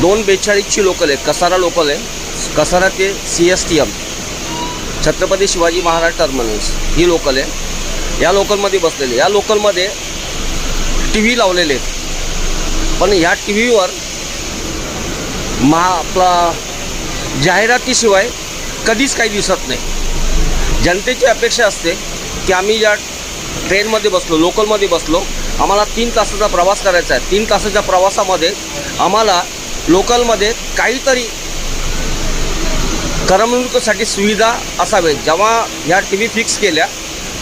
दोन बेचाळीसची लोकल आहे कसारा लोकल आहे. कसारा ते C S T M Chhatrapati Shivaji Maharaj terminus ही लोकल आहे. या लोकलमध्ये बसलेले. या लोकलमध्ये टी व्ही लावलेले आहेत. पण ह्या टी व्हीवर महा आपला जाहिरातीशिवाय कधीच काही दिसत नाही. जनतेची अपेक्षा असते की आम्ही या ट्रेनमध्ये बसलो लोकलमध्ये बसलो आम्हाला तीन तासाचा प्रवास करायचा आहे. तीन तासाच्या प्रवासामध्ये आम्हाला लोकलमध्ये काहीतरी करमणुकीसाठी सुविधा असावेत. जेव्हा ह्या टी व्ही फिक्स केल्या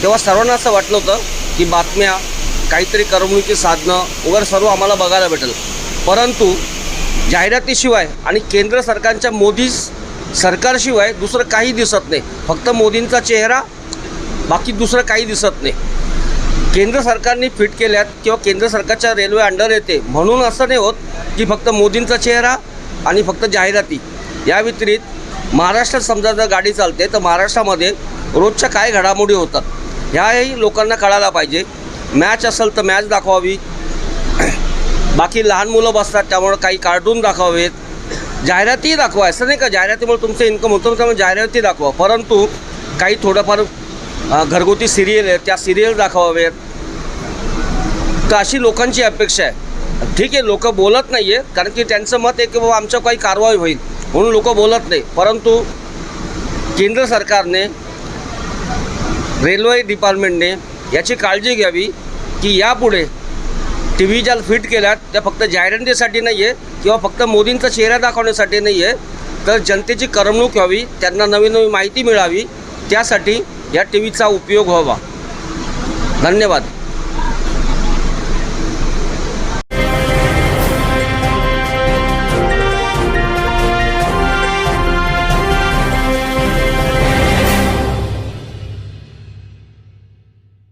तेव्हा सर्वांना असं वाटलं होतं की बातम्या काहीतरी करमणुकी साधनं वगैरे सर्व आम्हाला बघायला भेटेल. परंतु जाहिरातीशिवाय आणि केंद्र सरकारच्या मोदी सरकारशिवाय दुसरं काही दिसत नाही. फक्त मोदींचा चेहरा बाकी दुसरं काही दिसत नाही. केंद्र सरकारने फिट केल्यात किंवा केंद्र सरकारच्या रेल्वे अंडर येते म्हणून असं नाही होत की फक्त मोदींचा चेहरा आणि फक्त जाहिराती. या व्यतिरिक्त महाराष्ट्रात समजा जर गाडी चालते तर महाराष्ट्रामध्ये रोजच्या काय घडामोडी होतात ह्याही लोकांना कळायला पाहिजे. मॅच असेल तर मॅच दाखवावी. बाकी लहान मुलं बसतात त्यामुळं काही कार्टून दाखवावेत. जाहिरातीही दाखवा असं नाही का? जाहिरातीमुळे तुमचं इन्कम होतं त्यामुळे जाहिराती दाखवा. परंतु काही थोडंफार घरगुती सिरियल आहेत त्या सिरियल दाखवावेत. तर अशी लोकांची अपेक्षा आहे. ठीक आहे लोक बोलत नाही आहे कारण की त्यांचं मत आहे की बाबा आमच्या काही कारवाई होईल म्हणून लोक बोलत नाही. परंतु केंद्र सरकारने रेल्वे डिपार्टमेंटने याची काळजी घ्यावी की यापुढे टी व्ही ज्या फिट केल्यात त्या फक्त जाहिरातीसाठी नाही आहे किंवा फक्त मोदींचा चेहरा दाखवण्यासाठी नाही आहे तर जनतेची करमणूक व्हावी त्यांना नवीन नवी माहिती मिळावी त्यासाठी या टी व्हीचा उपयोग व्हावा. धन्यवाद.